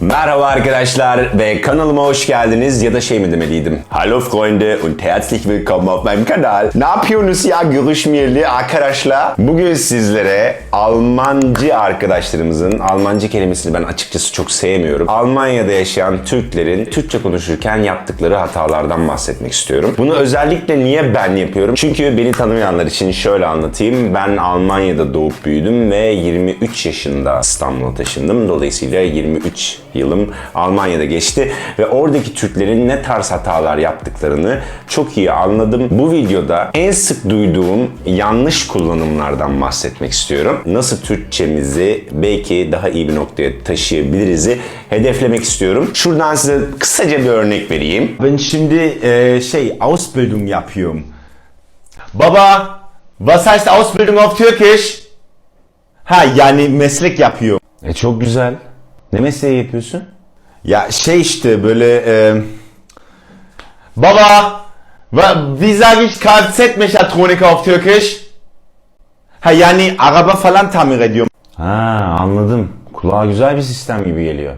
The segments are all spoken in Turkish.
Merhaba arkadaşlar ve kanalıma hoş geldiniz ya da şey mi demeliydim. Hallo Freunde und herzlich willkommen auf meinem Kanal. Ne yapıyorsunuz ya görüşmeyeli arkadaşlar? Bugün sizlere Almancı arkadaşlarımızın, Almancı kelimesini ben açıkçası çok sevmiyorum. Almanya'da yaşayan Türklerin Türkçe konuşurken yaptıkları hatalardan bahsetmek istiyorum. Bunu özellikle niye ben yapıyorum? Çünkü beni tanımayanlar için şöyle anlatayım. Ben Almanya'da doğup büyüdüm ve 23 yaşında İstanbul'a taşındım. Dolayısıyla 23 yılım Almanya'da geçti ve oradaki Türklerin ne tarz hatalar yaptıklarını çok iyi anladım. Bu videoda en sık duyduğum yanlış kullanımlardan bahsetmek istiyorum. Nasıl Türkçemizi belki daha iyi bir noktaya taşıyabiliriz'i hedeflemek istiyorum. Şuradan size kısaca bir örnek vereyim. Ben şimdi e, şey Ausbildung yapıyorum. Baba, was heißt Ausbildung auf Türkisch? Ha yani meslek yapıyorum. E çok güzel. Ne mesleği yapıyorsun? Ya şey işte böyle e, Baba, wie sage ich Kfz-Mechatroniker auf Türkisch? Ha yani araba falan tamir ediyorum. Ha anladım. Kulağa güzel bir sistem gibi geliyor.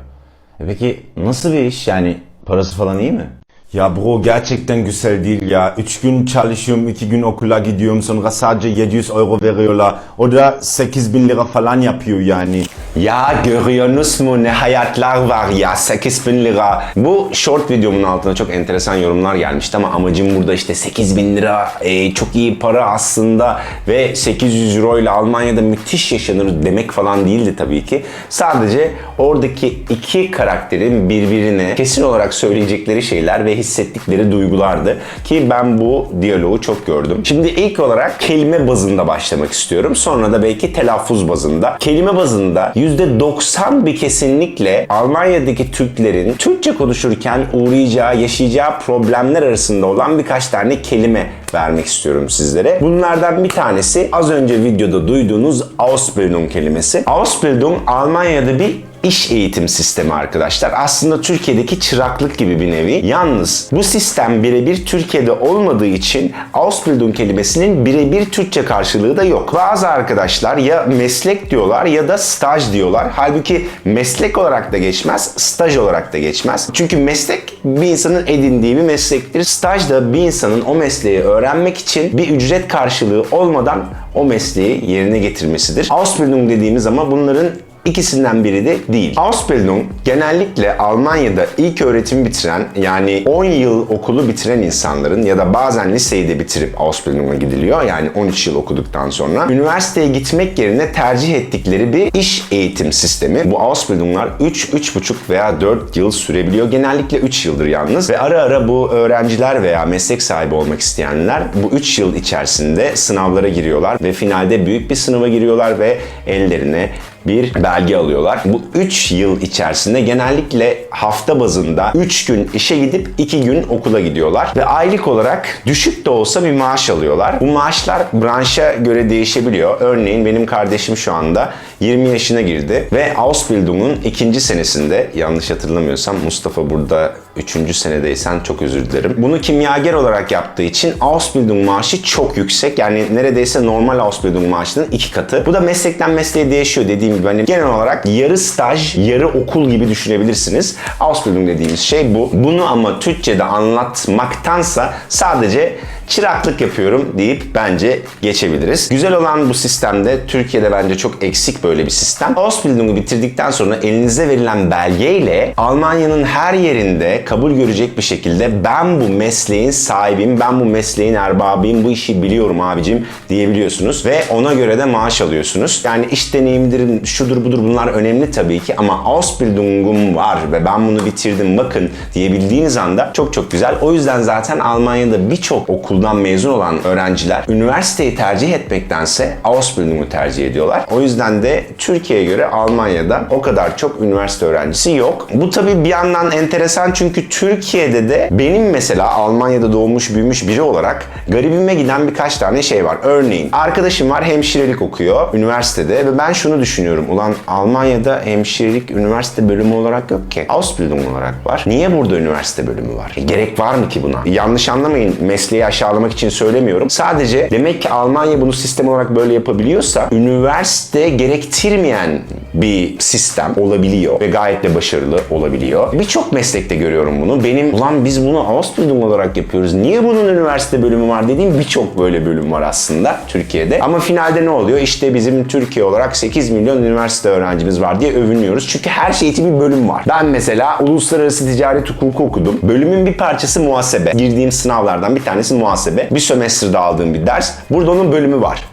E peki nasıl bir iş yani parası falan iyi mi? Ya bro gerçekten güzel değil ya. 3 gün çalışıyorum, 2 gün okula gidiyorum. Sonra sadece 700 euro veriyorlar. O da 8000 lira falan yapıyor yani. Ya görüyorsunuz mu ne hayatlar var ya 8000 lira. Bu short videomun altına çok enteresan yorumlar gelmişti ama amacım burada işte 8000 lira e, çok iyi para aslında ve 800 euro ile Almanya'da müthiş yaşanır demek falan değildi tabii ki. Sadece oradaki iki karakterin birbirine kesin olarak söyleyecekleri şeyler ve hissettikleri duygulardı ki ben bu diyaloğu çok gördüm. Şimdi ilk olarak kelime bazında başlamak istiyorum. Sonra da belki telaffuz bazında. Kelime bazında %90 bir kesinlikle Almanya'daki Türklerin Türkçe konuşurken uğrayacağı, yaşayacağı problemler arasında olan birkaç tane kelime vermek istiyorum sizlere. Bunlardan bir tanesi az önce videoda duyduğunuz Ausbildung kelimesi. Ausbildung Almanya'da bir iş eğitim sistemi arkadaşlar. Aslında Türkiye'deki çıraklık gibi bir nevi. Yalnız bu sistem birebir Türkiye'de olmadığı için Ausbildung kelimesinin birebir Türkçe karşılığı da yok. Bazı arkadaşlar ya meslek diyorlar ya da staj diyorlar. Halbuki meslek olarak da geçmez, staj olarak da geçmez. Çünkü meslek bir insanın edindiği bir meslektir. Staj da bir insanın o mesleği öğrenmek için bir ücret karşılığı olmadan o mesleği yerine getirmesidir. Ausbildung dediğimiz ama bunların İkisinden biri de değil. Ausbildung genellikle Almanya'da ilk öğretim bitiren yani 10 yıl okulu bitiren insanların ya da bazen liseyi de bitirip Ausbildung'a gidiliyor. Yani 13 yıl okuduktan sonra üniversiteye gitmek yerine tercih ettikleri bir iş eğitim sistemi. Bu Ausbildung'lar 3, 3,5 veya 4 yıl sürebiliyor. Genellikle 3 yıldır yalnız ve ara ara bu öğrenciler veya meslek sahibi olmak isteyenler bu 3 yıl içerisinde sınavlara giriyorlar ve finalde büyük bir sınava giriyorlar ve ellerine bir belge alıyorlar. Bu 3 yıl içerisinde genellikle hafta bazında 3 gün işe gidip 2 gün okula gidiyorlar. Ve aylık olarak düşük de olsa bir maaş alıyorlar. Bu maaşlar branşa göre değişebiliyor. Örneğin benim kardeşim şu anda 20 yaşına girdi ve Ausbildung'un ikinci senesinde yanlış hatırlamıyorsam Mustafa burada 3. senedeysen çok özür dilerim. Bunu kimyager olarak yaptığı için Ausbildung maaşı çok yüksek. Yani neredeyse normal Ausbildung maaşının iki katı. Bu da meslekten mesleğe değişiyor dediğim gibi. Hani genel olarak yarı staj, yarı okul gibi düşünebilirsiniz. Ausbildung dediğimiz şey bu. Bunu ama Türkçe'de anlatmaktansa sadece çıraklık yapıyorum deyip bence geçebiliriz. Güzel olan bu sistemde Türkiye'de bence çok eksik böyle bir sistem. Ausbildung'u bitirdikten sonra elinize verilen belgeyle Almanya'nın her yerinde kabul görecek bir şekilde ben bu mesleğin sahibiyim, ben bu mesleğin erbabıyım, bu işi biliyorum abicim diyebiliyorsunuz ve ona göre de maaş alıyorsunuz. Yani iş deneyimidir, şudur budur bunlar önemli tabii ki ama Ausbildung'um var ve ben bunu bitirdim bakın diyebildiğiniz anda çok çok güzel. O yüzden zaten Almanya'da birçok okuldan mezun olan öğrenciler üniversiteyi tercih etmektense Ausbildung'u tercih ediyorlar. O yüzden de Türkiye'ye göre Almanya'da o kadar çok üniversite öğrencisi yok. Bu tabii bir yandan enteresan çünkü Türkiye'de de benim mesela Almanya'da doğmuş büyümüş biri olarak garibime giden birkaç tane şey var. Örneğin arkadaşım var hemşirelik okuyor üniversitede ve ben şunu düşünüyorum. Ulan Almanya'da hemşirelik üniversite bölümü olarak yok ki. Ausbildung olarak var. Niye burada üniversite bölümü var? E, gerek var mı ki buna? Yanlış anlamayın mesleği aşağı aşağılamak için söylemiyorum. Sadece demek ki Almanya bunu sistem olarak böyle yapabiliyorsa üniversite gerektirmeyen bir sistem olabiliyor ve gayet de başarılı olabiliyor. Birçok meslekte görüyorum bunu. Benim ulan biz bunu Ausbildung olarak yapıyoruz. Niye bunun üniversite bölümü var dediğim birçok böyle bölüm var aslında Türkiye'de. Ama finalde ne oluyor? İşte bizim Türkiye olarak 8 milyon üniversite öğrencimiz var diye övünüyoruz. Çünkü her şey bir bölüm var. Ben mesela uluslararası ticaret hukuku okudum. Bölümün bir parçası muhasebe. Girdiğim sınavlardan bir tanesi muhasebe. Bir sömestrde aldığım bir ders. Burada onun bölümü var.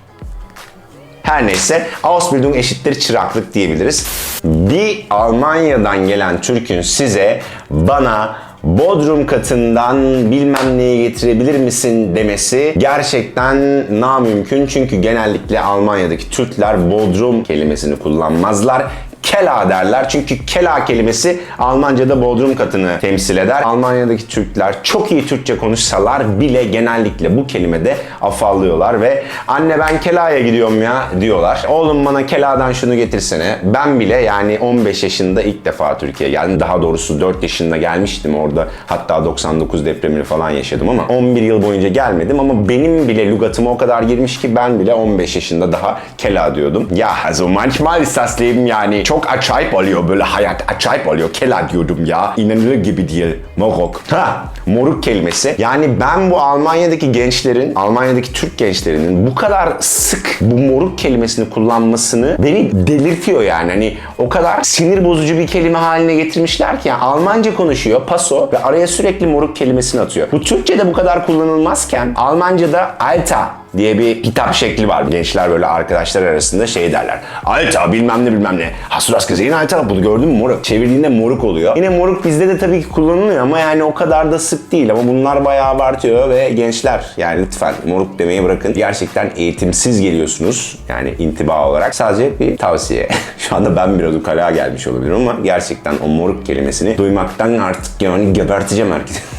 Her neyse Ausbildung eşittir çıraklık diyebiliriz. Bir Almanya'dan gelen Türk'ün size bana Bodrum katından bilmem neyi getirebilir misin demesi gerçekten namümkün. Çünkü genellikle Almanya'daki Türkler Bodrum kelimesini kullanmazlar. Kela derler. Çünkü kela kelimesi Almanca'da bodrum katını temsil eder. Almanya'daki Türkler çok iyi Türkçe konuşsalar bile genellikle bu kelimede afallıyorlar ve anne ben kelaya gidiyorum ya diyorlar. Oğlum bana keladan şunu getirsene. Ben bile yani 15 yaşında ilk defa Türkiye'ye geldim. Daha doğrusu 4 yaşında gelmiştim orada. Hatta 99 depremini falan yaşadım ama 11 yıl boyunca gelmedim ama benim bile lügatıma o kadar girmiş ki ben bile 15 yaşında daha kela diyordum. Ya also manchmal ist das Leben yani çok acayip oluyor böyle hayat acayip oluyor. Kela diyordum ya. İnanılır gibi değil. Moruk. Ha, moruk kelimesi. Yani ben bu Almanya'daki gençlerin, Almanya'daki Türk gençlerinin bu kadar sık bu moruk kelimesini kullanmasını beni delirtiyor yani. Hani o kadar sinir bozucu bir kelime haline getirmişler ki yani Almanca konuşuyor, paso ve araya sürekli moruk kelimesini atıyor. Bu Türkçe'de bu kadar kullanılmazken Almanca'da Alter diye bir hitap şekli var. Gençler böyle arkadaşlar arasında şey derler. Alta bilmem ne bilmem ne. Du das gesehen Alta? Bunu gördün mü moruk? Çevirdiğinde moruk oluyor. Yine moruk bizde de tabii ki kullanılıyor ama yani o kadar da sık değil. Ama bunlar bayağı abartıyor ve gençler yani lütfen moruk demeyi bırakın. Gerçekten eğitimsiz geliyorsunuz. Yani intiba olarak. Sadece bir tavsiye. Şu anda ben biraz ukala gelmiş olabilirim ama gerçekten o moruk kelimesini duymaktan artık yani geberteceğim herkesi.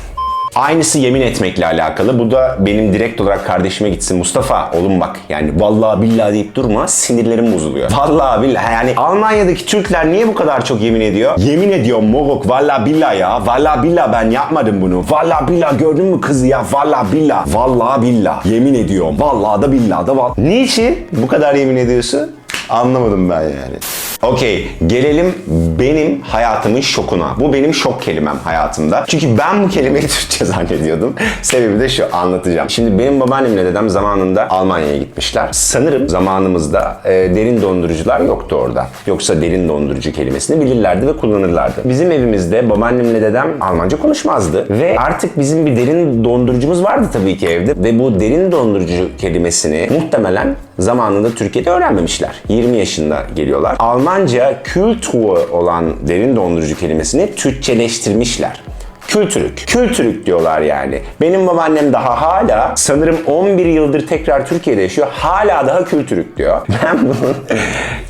Aynısı yemin etmekle alakalı. Bu da benim direkt olarak kardeşime gitsin. Mustafa oğlum bak yani vallahi billahi deyip durma sinirlerim bozuluyor. Vallahi billahi yani Almanya'daki Türkler niye bu kadar çok yemin ediyor? Yemin ediyorum moruk vallahi billahi ya. Vallahi billahi ben yapmadım bunu. Vallahi billahi gördün mü kızı ya? Vallahi billahi. Vallahi billahi. Yemin ediyorum. Vallahi da billahi da vallahi. Niçin bu kadar yemin ediyorsun? Anlamadım ben yani. Okey, gelelim benim hayatımın şokuna. Bu benim şok kelimem hayatımda. Çünkü ben bu kelimeyi Türkçe zannediyordum. Sebebi de şu, anlatacağım. Şimdi benim babaannemle dedem zamanında Almanya'ya gitmişler. Sanırım zamanımızda e, derin dondurucular yoktu orada. Yoksa derin dondurucu kelimesini bilirlerdi ve kullanırlardı. Bizim evimizde babaannemle dedem Almanca konuşmazdı. Ve artık bizim bir derin dondurucumuz vardı tabii ki evde. Ve bu derin dondurucu kelimesini muhtemelen zamanında Türkiye'de öğrenmemişler. 20 yaşında geliyorlar. Almanca Kultur olan derin dondurucu kelimesini Türkçeleştirmişler. Kültürük. Kültürük diyorlar yani. Benim babaannem daha hala sanırım 11 yıldır tekrar Türkiye'de yaşıyor. Hala daha kültürük diyor. Ben bunun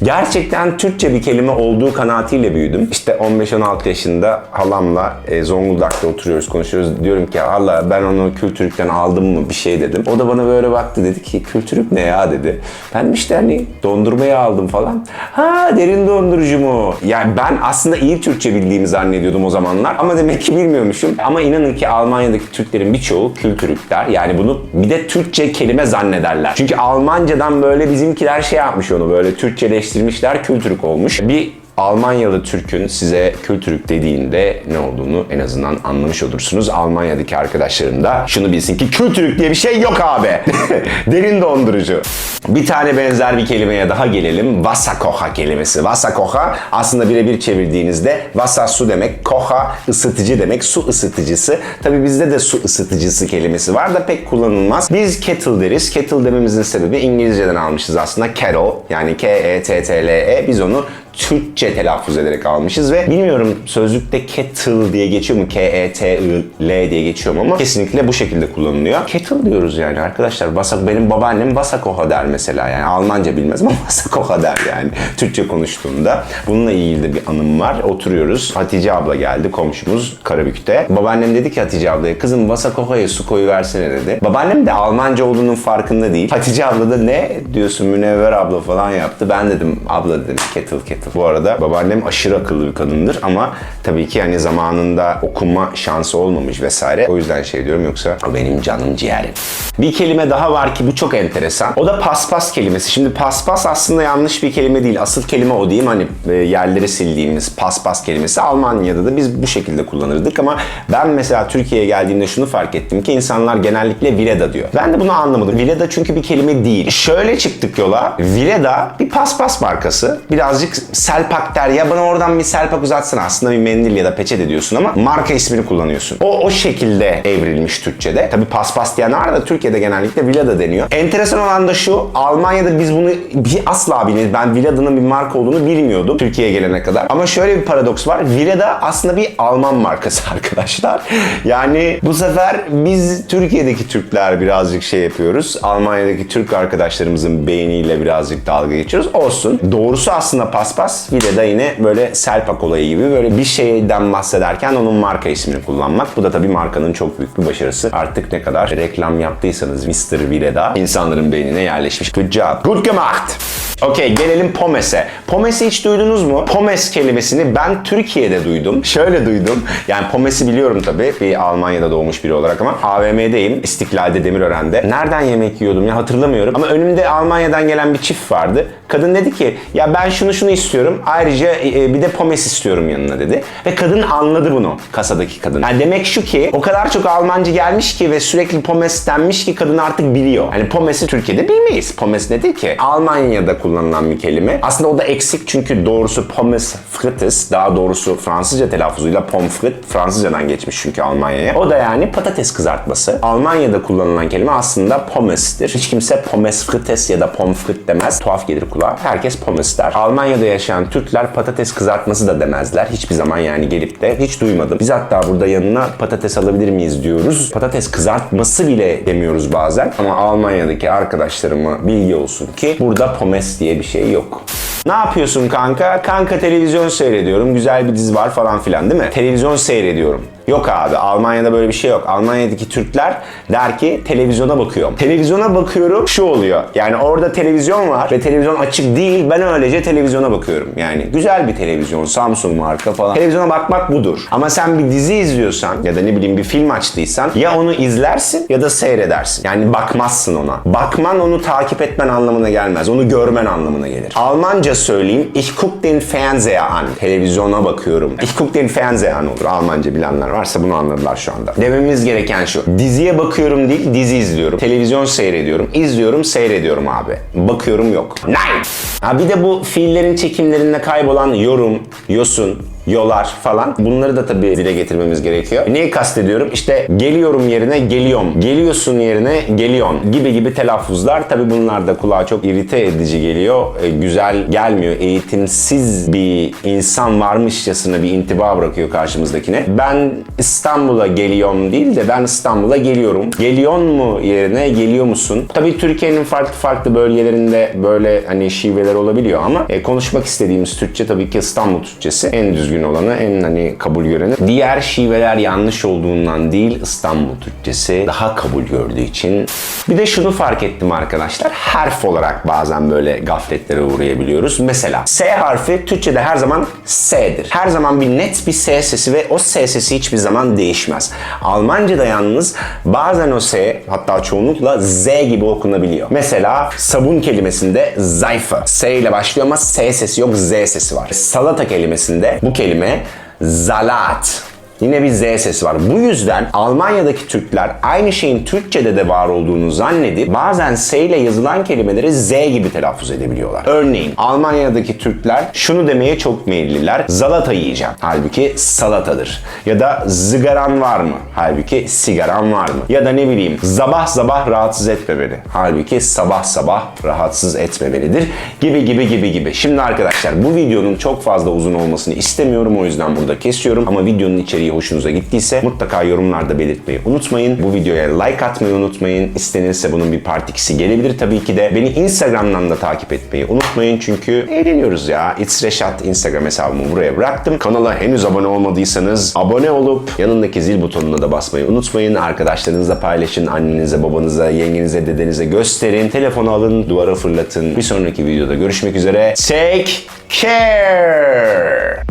gerçekten Türkçe bir kelime olduğu kanaatiyle büyüdüm. İşte 15-16 yaşında halamla e, Zonguldak'ta oturuyoruz konuşuyoruz. Diyorum ki hala ben onu kültürükten aldım mı bir şey dedim. O da bana böyle baktı dedi ki kültürük ne ya dedi. Ben işte hani dondurmayı aldım falan. Ha derin dondurucu mu? Yani ben aslında iyi Türkçe bildiğimi zannediyordum o zamanlar. Ama demek ki bilmiyormuşum. Ama inanın ki Almanya'daki Türklerin birçoğu kültürükler. Yani bunu bir de Türkçe kelime zannederler. Çünkü Almancadan böyle bizimkiler şey yapmış onu böyle Türkçeleştirmişler kültürük olmuş. Bir Almanyalı Türk'ün size kültürük dediğinde ne olduğunu en azından anlamış olursunuz. Almanya'daki arkadaşlarım da şunu bilsin ki kültürük diye bir şey yok abi. Derin dondurucu. Bir tane benzer bir kelimeye daha gelelim. Wasserkocher kelimesi. Wasserkocher aslında birebir çevirdiğinizde Wasser su demek, Kocher ısıtıcı demek, su ısıtıcısı. Tabi bizde de su ısıtıcısı kelimesi var da pek kullanılmaz. Biz kettle deriz. Kettle dememizin sebebi İngilizceden almışız aslında. Kettle yani K-E-T-T-L-E. Biz onu Türkçe telaffuz ederek almışız ve bilmiyorum sözlükte kettle diye geçiyor mu? K-E-T-I-L diye geçiyor mu ama kesinlikle bu şekilde kullanılıyor. Kettle diyoruz yani arkadaşlar. Basak, benim babaannem Wasakoha der mesela yani Almanca bilmez ama Wasakoha der yani Türkçe konuştuğunda. Bununla ilgili de bir anım var. Oturuyoruz. Hatice abla geldi komşumuz Karabük'te. Babaannem dedi ki Hatice ablaya kızım Wasakoha'ya su koyu versene dedi. Babaannem de Almanca olduğunun farkında değil. Hatice abla da ne diyorsun Münevver abla falan yaptı. Ben dedim abla dedim kettle kettle ettim. Bu arada babaannem aşırı akıllı bir kadındır ama tabii ki hani zamanında okuma şansı olmamış vesaire. O yüzden şey diyorum yoksa o benim canım ciğerim. Bir kelime daha var ki bu çok enteresan. O da paspas kelimesi. Şimdi paspas aslında yanlış bir kelime değil. Asıl kelime o mi? Hani e, yerleri sildiğimiz paspas kelimesi. Almanya'da da biz bu şekilde kullanırdık ama ben mesela Türkiye'ye geldiğimde şunu fark ettim ki insanlar genellikle Vileda diyor. Ben de bunu anlamadım. Vileda çünkü bir kelime değil. Şöyle çıktık yola. Vileda bir paspas markası. Birazcık selpak der. Ya bana oradan bir selpak uzatsana. Aslında bir mendil ya da peçete diyorsun ama marka ismini kullanıyorsun. O o şekilde evrilmiş Türkçe'de. Tabi paspas diyen da Türkiye'de genellikle Vileda deniyor. Enteresan olan da şu. Almanya'da biz bunu bir asla bilmeyiz. Ben Vileda'nın bir marka olduğunu bilmiyordum Türkiye'ye gelene kadar. Ama şöyle bir paradoks var. Vileda aslında bir Alman markası arkadaşlar. Yani bu sefer biz Türkiye'deki Türkler birazcık şey yapıyoruz. Almanya'daki Türk arkadaşlarımızın beyniyle birazcık dalga geçiyoruz. Olsun. Doğrusu aslında paspas. Vileda yine böyle Selpak olayı gibi böyle bir şeyden bahsederken onun marka ismini kullanmak. Bu da tabii markanın çok büyük bir başarısı. Artık ne kadar reklam yaptıysanız Mr. Vileda insanların beynine yerleşmiş. Good job. Good gemacht. Okey gelelim Pomes'e. Pomes'i hiç duydunuz mu? Pomes kelimesini ben Türkiye'de duydum. Şöyle duydum. Yani Pomes'i biliyorum tabii. Bir Almanya'da doğmuş biri olarak ama AVM'deyim. İstiklal'de Demirören'de. Nereden yemek yiyordum ya hatırlamıyorum. Ama önümde Almanya'dan gelen bir çift vardı. Kadın dedi ki ya ben şunu şunu istiyorum. Ayrıca e, bir de Pomes istiyorum yanına dedi. Ve kadın anladı bunu. Kasadaki kadın. Yani demek şu ki o kadar çok Almanca gelmiş ki ve sürekli Pomes denmiş ki kadın artık biliyor. Hani Pomes'i Türkiye'de bilmeyiz. Pomes nedir ki? Almanya'da kullanılan bir kelime. Aslında o da eksik çünkü doğrusu Pommes frites daha doğrusu Fransızca telaffuzuyla pommes frites Fransızcadan geçmiş çünkü Almanya'ya. O da yani patates kızartması. Almanya'da kullanılan kelime aslında pommes'tir. Hiç kimse pommes frites ya da pommes frites demez. Tuhaf gelir kulağa. Herkes pommes der. Almanya'da yaşayan Türkler patates kızartması da demezler. Hiçbir zaman yani gelip de hiç duymadım. Biz hatta burada yanına patates alabilir miyiz diyoruz. Patates kızartması bile demiyoruz bazen. Ama Almanya'daki arkadaşlarıma bilgi olsun ki burada pommes diye bir şey yok. Ne yapıyorsun kanka? Kanka televizyon seyrediyorum. Güzel bir dizi var falan filan değil mi? Televizyon seyrediyorum. Yok abi Almanya'da böyle bir şey yok. Almanya'daki Türkler der ki televizyona bakıyorum. Televizyona bakıyorum şu oluyor. Yani orada televizyon var ve televizyon açık değil. Ben öylece televizyona bakıyorum. Yani güzel bir televizyon Samsung marka falan. Televizyona bakmak budur. Ama sen bir dizi izliyorsan ya da ne bileyim bir film açtıysan ya onu izlersin ya da seyredersin. Yani bakmazsın ona. Bakman onu takip etmen anlamına gelmez. Onu görmen anlamına gelir. Almanca söyleyeyim. Ich guck den Fernseher an. Televizyona bakıyorum. Ich guck den Fernseher an olur. Almanca bilenler varsa bunu anladılar şu anda. Dememiz gereken şu. Diziye bakıyorum değil, dizi izliyorum. Televizyon seyrediyorum. İzliyorum, seyrediyorum abi. Bakıyorum yok. Nein! Ha bir de bu fiillerin çekimlerinde kaybolan yorum, yosun, yolar falan. Bunları da tabii dile getirmemiz gerekiyor. Neyi kastediyorum? İşte geliyorum yerine geliyorum. Geliyorsun yerine geliyorsun gibi gibi telaffuzlar. Tabii bunlar da kulağa çok irite edici geliyor. E, güzel gelmiyor. Eğitimsiz bir insan varmışçasına bir intiba bırakıyor karşımızdakine. Ben İstanbul'a geliyorum değil de ben İstanbul'a geliyorum. Geliyon mu yerine geliyor musun? Tabii Türkiye'nin farklı farklı bölgelerinde böyle hani şiveler olabiliyor ama e, konuşmak istediğimiz Türkçe tabii ki İstanbul Türkçesi. En düzgün olanı, en hani kabul göreni. Diğer şiveler yanlış olduğundan değil İstanbul Türkçesi daha kabul gördüğü için. Bir de şunu fark ettim arkadaşlar. Harf olarak bazen böyle gafletlere uğrayabiliyoruz. Mesela S harfi Türkçe'de her zaman S'dir. Her zaman bir net bir S sesi ve o S sesi hiçbir zaman değişmez. Almanca'da yalnız bazen o S hatta çoğunlukla Z gibi okunabiliyor. Mesela sabun kelimesinde Seife. S ile başlıyor ama S sesi yok Z sesi var. Salata kelimesinde bu kelime Salat. Yine bir Z sesi var. Bu yüzden Almanya'daki Türkler aynı şeyin Türkçe'de de var olduğunu zannedip bazen S ile yazılan kelimeleri Z gibi telaffuz edebiliyorlar. Örneğin Almanya'daki Türkler şunu demeye çok meyilliler. Zalata yiyeceğim. Halbuki salatadır. Ya da zigaran var mı? Halbuki sigaran var mı? Ya da ne bileyim sabah sabah rahatsız etme beni. Halbuki sabah sabah rahatsız etmemelidir. Gibi gibi gibi gibi. Şimdi arkadaşlar bu videonun çok fazla uzun olmasını istemiyorum. O yüzden burada kesiyorum. Ama videonun içeriği hoşunuza gittiyse mutlaka yorumlarda belirtmeyi unutmayın. Bu videoya like atmayı unutmayın. İstenirse bunun bir part 2'si gelebilir tabii ki de. Beni Instagram'dan da takip etmeyi unutmayın çünkü eğleniyoruz ya. It's Reşat Instagram hesabımı buraya bıraktım. Kanala henüz abone olmadıysanız abone olup yanındaki zil butonuna da basmayı unutmayın. Arkadaşlarınızla paylaşın. Annenize, babanıza, yengenize, dedenize gösterin. Telefonu alın, duvara fırlatın. Bir sonraki videoda görüşmek üzere. Take care.